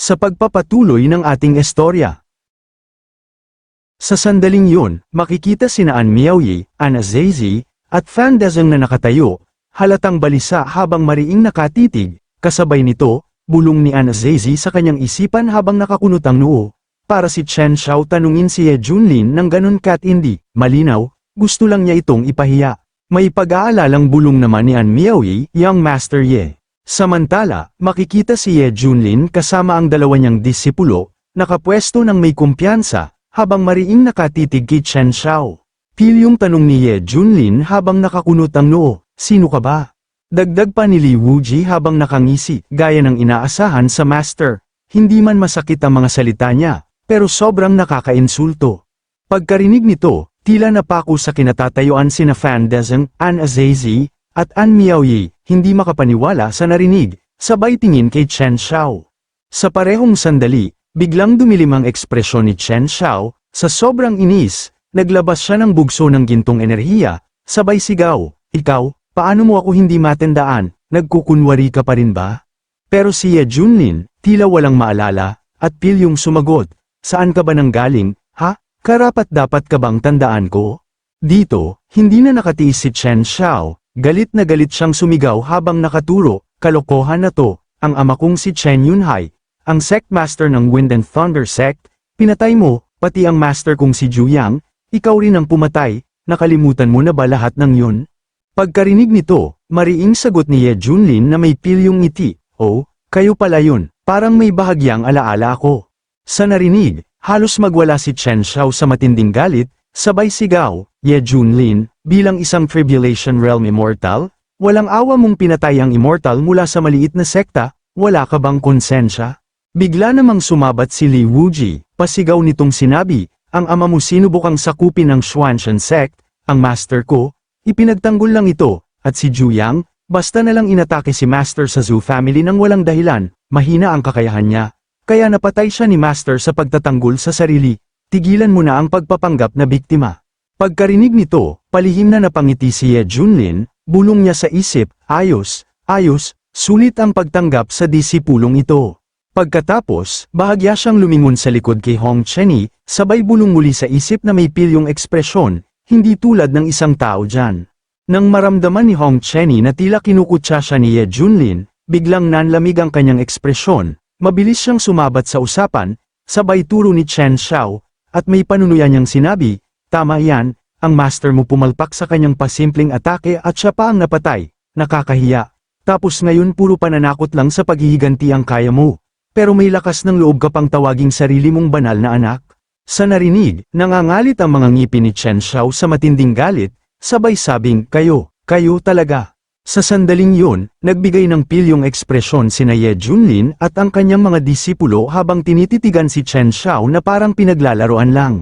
sa pagpapatuloy ng ating istorya. Sa sandaling yun, makikita sina An Miaoyi, Zazy, at Fan Dezeng na nakatayo, halatang balisa habang mariing nakatitig, kasabay nito, bulong ni Ana Zazy sa kanyang isipan habang nakakunot ang noo. Para si Chen Xiao tanungin si Ye Junlin ng ganun kat hindi, malinaw, gusto lang niya itong ipahiya. May pag-aalalang bulong naman ni An Miaoyi, Young Master Ye. Samantala, makikita si Ye Junlin kasama ang dalawa niyang disipulo, nakapwesto ng may kumpiyansa, habang mariing nakatitig kay Chen Xiao. Pilyong tanong ni Ye Junlin habang nakakunot ang noo, sino ka ba? Dagdag pa ni Li Wuji habang nakangisi, gaya ng inaasahan sa master. Hindi man masakit ang mga salita niya, pero sobrang nakakainsulto. Pagkarinig nito, tila napako sa kinatatayuan sina Fan Dezeng, An Azazi, at An Miaoyi, hindi makapaniwala sa narinig, sabay tingin kay Chen Xiao. Sa parehong sandali, biglang dumilim ang ekspresyon ni Chen Xiao, sa sobrang inis, naglabas siya ng bugso ng gintong enerhiya, sabay sigaw, ikaw, paano mo ako hindi matandaan, nagkukunwari ka pa rin ba? Pero si Ye Junlin, tila walang maalala, at pilyong sumagot, saan ka ba nang galing, ha? Karapat dapat ka bang tandaan ko? Dito, hindi na nakatiis si Chen Xiao, galit na galit siyang sumigaw habang nakaturo, kalokohan na to, ang ama kong si Chen Yunhai, ang sect master ng Wind and Thunder sect, pinatay mo, pati ang master kong si Juyang, ikaw rin ang pumatay, nakalimutan mo na ba lahat ng yun? Pagkarinig nito, mariing sagot ni Ye Junlin na may pilyong ngiti, oh, kayo pala yun, parang may bahagyang alaala ako. Sa narinig, halos magwala si Chen Xiao sa matinding galit, sabay sigaw, Ye Junlin, bilang isang Tribulation Realm Immortal, walang awa mong pinatay ang Immortal mula sa maliit na sekta, wala ka bang konsensya? Bigla namang sumabat si Li Wuji, pasigaw nitong sinabi, ang ama mo sinubukang sakupin ng Xuanshan sect, ang master ko, ipinagtanggol lang ito, at si Juyang, basta na lang inatake si master sa Zhu family ng walang dahilan, mahina ang kakayahan niya. Kaya napatay siya ni master sa pagtatanggol sa sarili, tigilan mo na ang pagpapanggap na biktima. Pagkarinig nito, palihim na napangiti si Ye Junlin, bulong niya sa isip, ayos, ayos, sulit ang pagtanggap sa disipulong ito. Pagkatapos, bahagya siyang lumingon sa likod kay Hong Chenny, sabay bulong muli sa isip na may pilyong ekspresyon, hindi tulad ng isang tao dyan. Nang maramdaman ni Hong Chenny na tila kinukutsa siya ni Ye Junlin, biglang nanlamig ang kanyang ekspresyon, mabilis siyang sumabat sa usapan, sabay turo ni Chen Xiao, at may panunuyan niyang sinabi, tama yan, ang master mo pumalpak sa kanyang pasimpleng atake at siya pa ang napatay, nakakahiya. Tapos ngayon puro pananakot lang sa paghihiganti ang kaya mo. Pero may lakas ng loob ka pang tawaging sarili mong banal na anak? Sa narinig, nangangalit ang mga ngipin ni Chen Xiao sa matinding galit, sabay sabing, kayo, kayo talaga. Sa sandaling yun, nagbigay ng pilyong ekspresyon sina Ye Junlin at ang kanyang mga disipulo habang tinititigan si Chen Xiao na parang pinaglalaroan lang.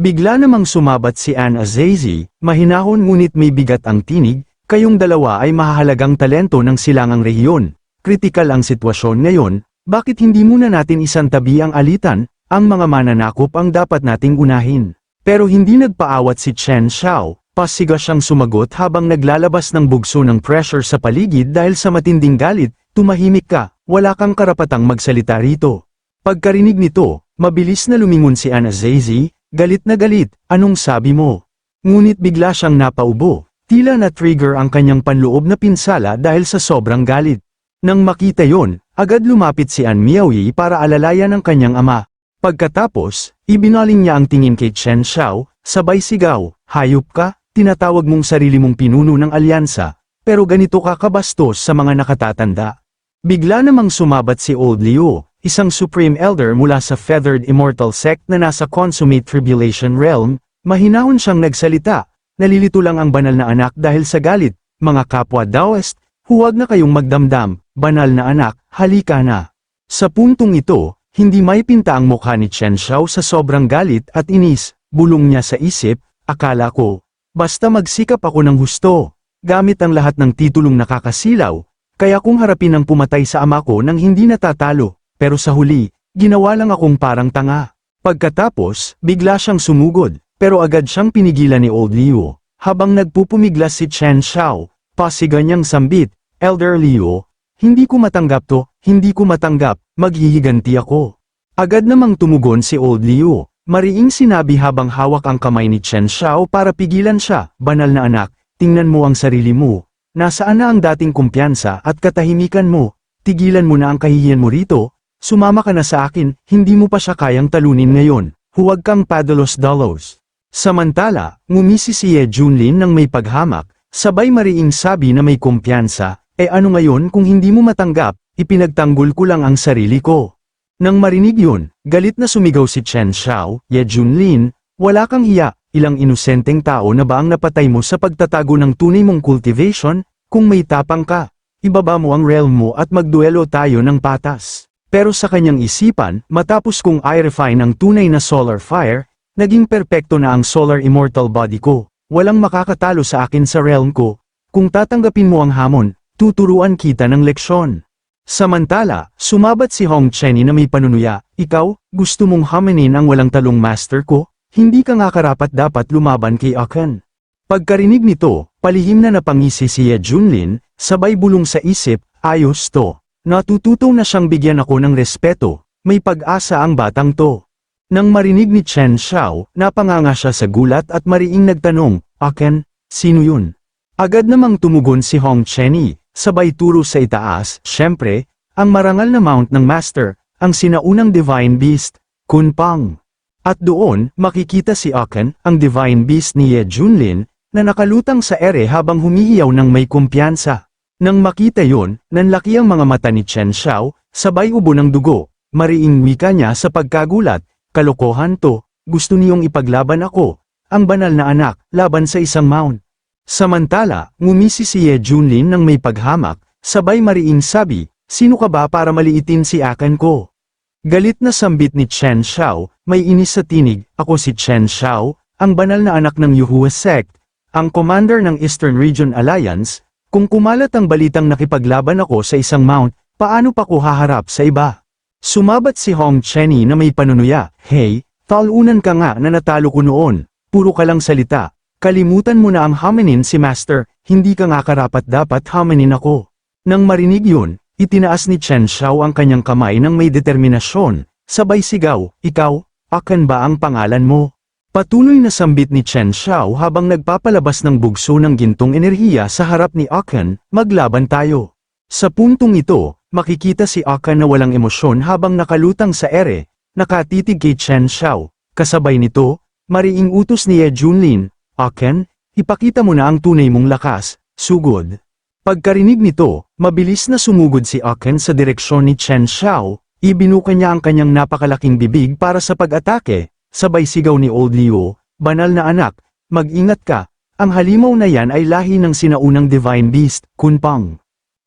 Bigla namang sumabat si Anne Azazi, mahinahon ngunit may bigat ang tinig, kayong dalawa ay mahahalagang talento ng silangang rehiyon. Kritikal ang sitwasyon ngayon, bakit hindi muna natin isantabi ang alitan, ang mga mananakop ang dapat nating unahin. Pero hindi nagpaawat si Chen Xiao, pasiga siyang sumagot habang naglalabas ng bugso ng pressure sa paligid dahil sa matinding galit, tumahimik ka, wala kang karapatang magsalita rito. Pagkarinig nito, mabilis na lumingon si Anazazi, galit na galit, anong sabi mo? Ngunit bigla siyang napaubo, tila na-trigger ang kanyang panloob na pinsala dahil sa sobrang galit. Nang makita yon, agad lumapit si An Miaoyi para alalayan ang kanyang ama. Pagkatapos, ibinaling niya ang tingin kay Chen Xiao, sabay sigaw, hayop ka, tinatawag mong sarili mong pinuno ng alyansa, pero ganito ka kabastos sa mga nakatatanda. Bigla namang sumabat si Old Liu, isang Supreme Elder mula sa Feathered Immortal Sect na nasa Consummate Tribulation Realm, mahinahon siyang nagsalita, nalilito lang ang banal na anak dahil sa galit, mga kapwa Daoist, huwag na kayong magdamdam, banal na anak, halika na. Sa puntong ito, hindi may pinta ang mukha ni Chen Xiao sa sobrang galit at inis, bulong niya sa isip, akala ko, basta magsikap ako ng husto, gamit ang lahat ng titulong nakakasilaw, kaya kung harapin ang pumatay sa ama ko nang hindi natatalo, pero sa huli, ginawa lang akong parang tanga. Pagkatapos, bigla siyang sumugod, pero agad siyang pinigilan ni Old Liu, habang nagpupumiglas si Chen Xiao, pasiga niyang sambit, Elder Liu, hindi ko matanggap to, hindi ko matanggap, maghihiganti ako. Agad namang tumugon si Old Liu. Mariing sinabi habang hawak ang kamay ni Chen Xiao para pigilan siya, banal na anak, tingnan mo ang sarili mo. Nasaan na ang dating kumpiyansa at katahimikan mo? Tigilan mo na ang kahihiyan mo rito, sumama ka na sa akin, hindi mo pa siya kayang talunin ngayon, huwag kang padalos-dalos. Samantala, ngumisi si Ye Junlin ng may paghamak, sabay mariing sabi na may kumpiyansa, e ano ngayon kung hindi mo matanggap, ipinagtanggol ko lang ang sarili ko. Nang marinig yun, galit na sumigaw si Chen Xiao, Ye Junlin, wala kang hiya, ilang inosenteng tao na ba ang napatay mo sa pagtatago ng tunay mong cultivation, kung may tapang ka, ibaba mo ang realm mo at magduelo tayo ng patas. Pero sa kanyang isipan, matapos kong i-refine ang tunay na solar fire, naging perpekto na ang solar immortal body ko, walang makakatalo sa akin sa realm ko, kung tatanggapin mo ang hamon, tuturuan kita ng leksyon. Samantala, sumabat si Hong Chenny na may panunuya, ikaw, gusto mong haminin ang walang talong master ko? Hindi ka nga karapat dapat lumaban kay Akan. Pagkarinig nito, palihim na napangisi si Ye Junlin, sabay bulong sa isip, ayos to. Natututo na siyang bigyan ako ng respeto, may pag-asa ang batang to. Nang marinig ni Chen Xiao, napanganga siya sa gulat at mariing nagtanong, Aken, sino yun? Agad namang tumugon si Hong Chenny, sabay turo sa itaas, syempre, ang marangal na mount ng Master, ang sinaunang Divine Beast, Kunpang. At doon, makikita si Aken, ang Divine Beast ni Ye Junlin, na nakalutang sa ere habang humihiyaw ng may kumpiyansa. Nang makita yon, nanlaki ang mga mata ni Chen Xiao, sabay ubo ng dugo, mariing wika niya sa pagkagulat, kalokohan to, gusto niyong ipaglaban ako, ang banal na anak, laban sa isang mount. Samantala, ngumisi si Ye Junlin ng may paghamak, sabay mariing sabi, sino ka ba para maliitin si Akan ko? Galit na sambit ni Chen Xiao, may inis sa tinig, ako si Chen Xiao, ang banal na anak ng Yuhua sect, ang commander ng Eastern Region Alliance, kung kumalat ang balitang nakipaglaban ako sa isang mount, paano pa ko haharap sa iba? Sumabat si Hong Chenny na may panunuya, hey, talunan ka nga na natalo ko noon, puro ka lang salita, Kalimutan mo na ang hominin si Master, hindi ka nga karapat dapat hominin ako. Nang marinig yun, itinaas ni Chen Xiao ang kanyang kamay ng may determinasyon, sabay sigaw, ikaw, akan ba ang pangalan mo? Patuloy na sambit ni Chen Xiao habang nagpapalabas ng bugso ng gintong enerhiya sa harap ni Akan, maglaban tayo. Sa puntong ito, makikita si Akan na walang emosyon habang nakalutang sa ere, nakatitig kay Chen Xiao, kasabay nito, mariing utos ni Ye Junlin, Aken, ipakita mo na ang tunay mong lakas, sugod. Pagkarinig nito, mabilis na sumugod si Aken sa direksyon ni Chen Xiao, ibinuka niya ang kanyang napakalaking bibig para sa pag-atake, sabay sigaw ni Old Liu, banal na anak, mag-ingat ka, ang halimaw na yan ay lahi ng sinaunang Divine Beast, Kunpang.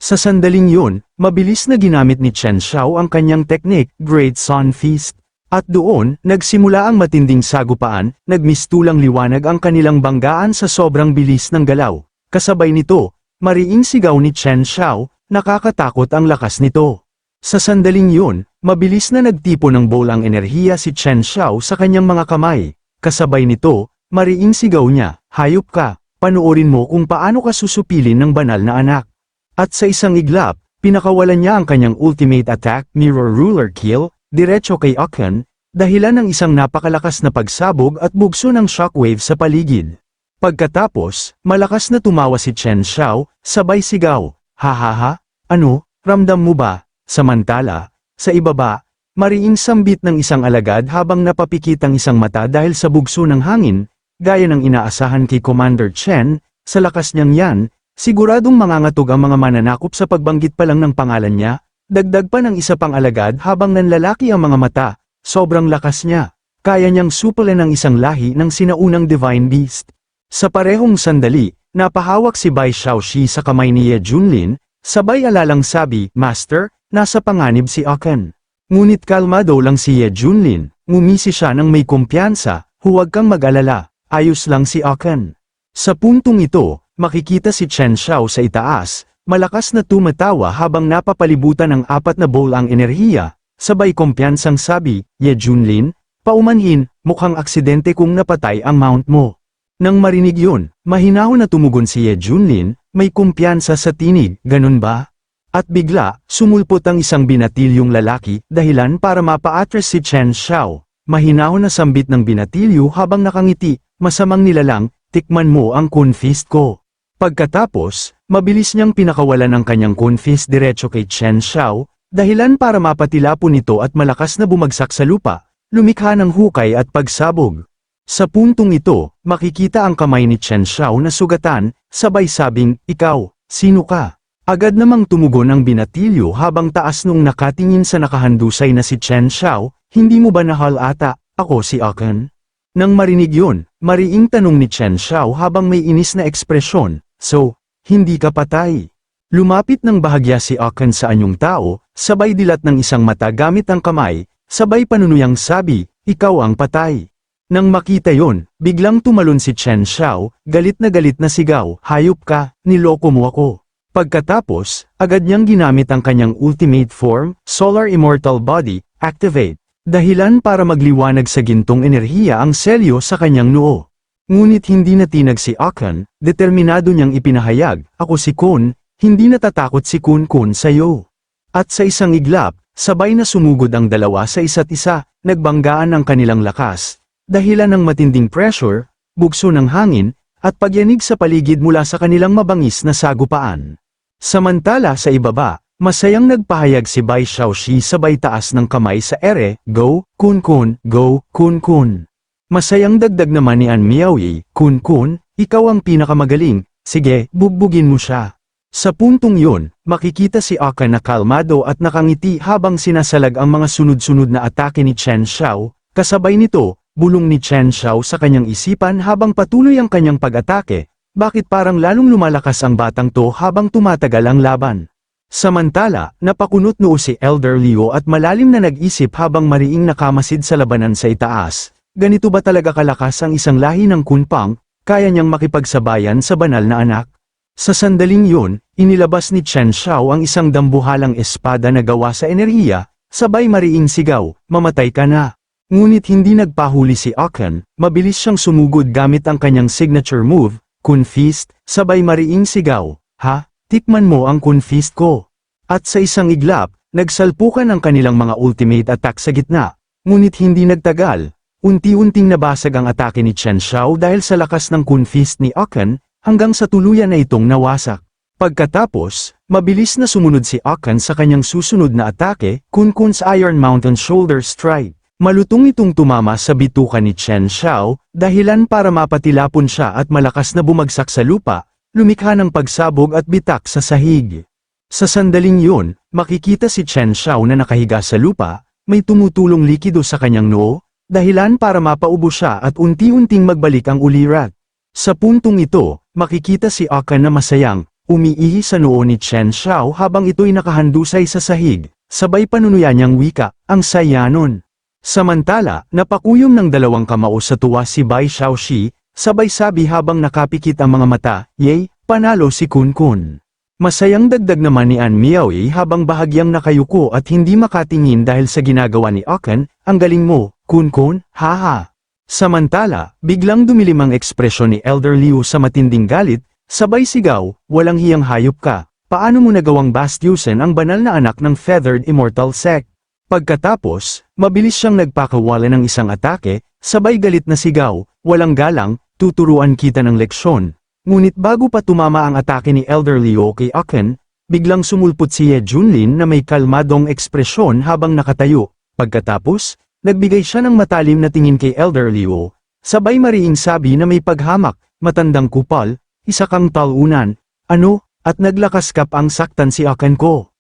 Sa sandaling yun, mabilis na ginamit ni Chen Xiao ang kanyang teknik, Great Sun Feast. At doon, nagsimula ang matinding sagupaan, nagmistulang liwanag ang kanilang banggaan sa sobrang bilis ng galaw. Kasabay nito, mariing sigaw ni Chen Xiao, nakakatakot ang lakas nito. Sa sandaling yun, mabilis na nagtipo ng bowl ang enerhiya si Chen Xiao sa kanyang mga kamay. Kasabay nito, mariing sigaw niya, hayop ka, panuorin mo kung paano ka susupilin ng banal na anak. At sa isang iglap, pinakawalan niya ang kanyang ultimate attack, Mirror Ruler Kill, diretso kay Akan, dahilan ng isang napakalakas na pagsabog at bugso ng shockwave sa paligid. Pagkatapos, malakas na tumawa si Chen Xiao, sabay sigaw, Hahaha, ano, ramdam mo ba? Samantala, sa ibaba, mariing sambit ng isang alagad habang napapikit ang isang mata dahil sa bugso ng hangin, gaya ng inaasahan kay Commander Chen, sa lakas niyang yan, siguradong mangangatog ang mga mananakop sa pagbanggit pa lang ng pangalan niya, Dagdag pa ng isa pang alagad habang nanlalaki ang mga mata, sobrang lakas niya. Kaya niyang supulan ng isang lahi ng sinaunang Divine Beast. Sa parehong sandali, napahawak si Bai Xiaoxi sa kamay ni Ye Junlin, sabay alalang sabi, Master, nasa panganib si Aken. Ngunit kalmado lang si Ye Junlin, ngumisi siya ng may kumpiyansa, huwag kang mag-alala, ayos lang si Aken. Sa puntong ito, makikita si Chen Xiao sa itaas, Malakas na tumatawa habang napapalibutan ng apat na bowl ang enerhiya, sabay kumpiyansang sabi, Ye Junlin, paumanhin, mukhang aksidente kung napatay ang mount mo. Nang marinig yun, mahinahon na tumugon si Ye Junlin, may kumpiyansa sa tinig, ganun ba? At bigla, sumulpot ang isang binatilyong lalaki, dahilan para mapa-atras si Chen Xiao. Mahinahon na sambit ng binatilyo habang nakangiti, masamang nilalang, tikman mo ang confist ko. Pagkatapos, mabilis niyang pinakawalan ang kanyang confist diretso kay Chen Xiao, dahilan para mapatilapon ito at malakas na bumagsak sa lupa, lumikha ng hukay at pagsabog. Sa puntong ito, makikita ang kamay ni Chen Xiao na sugatan, sabay sabing, ikaw, sino ka? Agad namang tumugon ang binatilyo habang taas nung nakatingin sa nakahandusay na si Chen Xiao, hindi mo ba nahal ata, ako si Aken? Nang marinig yun, mariing tanong ni Chen Xiao habang may inis na ekspresyon, so, hindi ka patay. Lumapit ng bahagya si Aken sa anyong tao, sabay dilat ng isang mata gamit ang kamay, sabay panunuyang sabi, ikaw ang patay. Nang makita yon, biglang tumalon si Chen Xiao, galit na galit na sigaw, hayop ka, niloko mo ako. Pagkatapos, agad niyang ginamit ang kanyang ultimate form, Solar Immortal Body, Activate, dahilan para magliwanag sa gintong enerhiya ang selyo sa kanyang noo. Ngunit hindi natinag si Akan, determinado niyang ipinahayag, ako si Kun, hindi natatakot si Kun Kun sa'yo. At sa isang iglap, sabay na sumugod ang dalawa sa isa't isa, nagbanggaan ang kanilang lakas, dahilan ng matinding pressure, bugso ng hangin, at pagyanig sa paligid mula sa kanilang mabangis na sagupaan. Samantala sa ibaba, masayang nagpahayag si Bai Xiaoxi sabay taas ng kamay sa ere, Go, Kun Kun, Go, Kun Kun. Masayang dagdag naman ni An Miaoyi, Kun Kun, ikaw ang pinakamagaling, sige, bugbugin mo siya. Sa puntong yun, makikita si Aka na kalmado at nakangiti habang sinasalag ang mga sunod-sunod na atake ni Chen Xiao, kasabay nito, bulong ni Chen Xiao sa kanyang isipan habang patuloy ang kanyang pag-atake, bakit parang lalong lumalakas ang batang to habang tumatagal ang laban? Samantala, napakunot noo si Elder Leo at malalim na nag-isip habang mariing nakamasid sa labanan sa itaas. Ganito ba talaga kalakas ang isang lahi ng kunpang, kaya niyang makipagsabayan sa banal na anak? Sa sandaling yun, inilabas ni Chen Xiao ang isang dambuhalang espada na gawa sa enerhiya, sabay mariing sigaw, mamatay ka na. Ngunit hindi nagpahuli si Akan, mabilis siyang sumugod gamit ang kanyang signature move, Kunfist, sabay mariing sigaw, ha, tikman mo ang kunfist ko. At sa isang iglap, nagsalpukan ang kanilang mga ultimate attack sa gitna, ngunit hindi nagtagal, unti-unting nabasag ang atake ni Chen Xiao dahil sa lakas ng kunfist ni Akan, hanggang sa tuluyan na itong nawasak. Pagkatapos, mabilis na sumunod si Akan sa kanyang susunod na atake, Kun Kun's Iron Mountain Shoulder Strike. Malutong itong tumama sa bituka ni Chen Xiao, dahilan para mapatilapon siya at malakas na bumagsak sa lupa, lumikha ng pagsabog at bitak sa sahig. Sa sandaling yun, makikita si Chen Xiao na nakahiga sa lupa, may tumutulong likido sa kanyang noo, dahilan para mapaubo siya at unti-unting magbalik ang ulirat. Sa puntong ito, makikita si Aka na masayang, umiihi sa noo ni Chen Xiao habang ito'y nakahandusay sa sahig, sabay panunuya niyang wika, ang saya nun. Samantala, napakuyom ng dalawang kamao sa tuwa si Bai Xiaoxi, sabay sabi habang nakapikit ang mga mata, Yay, panalo si Kun Kun. Masayang dagdag naman ni An Miaoy habang bahagyang nakayuko at hindi makatingin dahil sa ginagawa ni Akan, ang galing mo, Kun Kun, haha. Samantala, biglang dumilim ang ekspresyon ni Elder Liu sa matinding galit, sabay sigaw, walang hiyang hayop ka, paano mo nagawang bastyusin ang banal na anak ng feathered immortal sect? Pagkatapos, mabilis siyang nagpakawala ng isang atake, sabay galit na sigaw, walang galang, tuturuan kita ng leksyon. Ngunit bago pa tumama ang atake ni Elder Leo kay Aken, biglang sumulpot si Ye Junlin na may kalmadong ekspresyon habang nakatayo. Pagkatapos, nagbigay siya ng matalim na tingin kay Elder Leo, sabay mariing sabi na may paghamak, matandang kupal, isa kang talunan, ano, at naglakas kap ang saktan si Aken ko.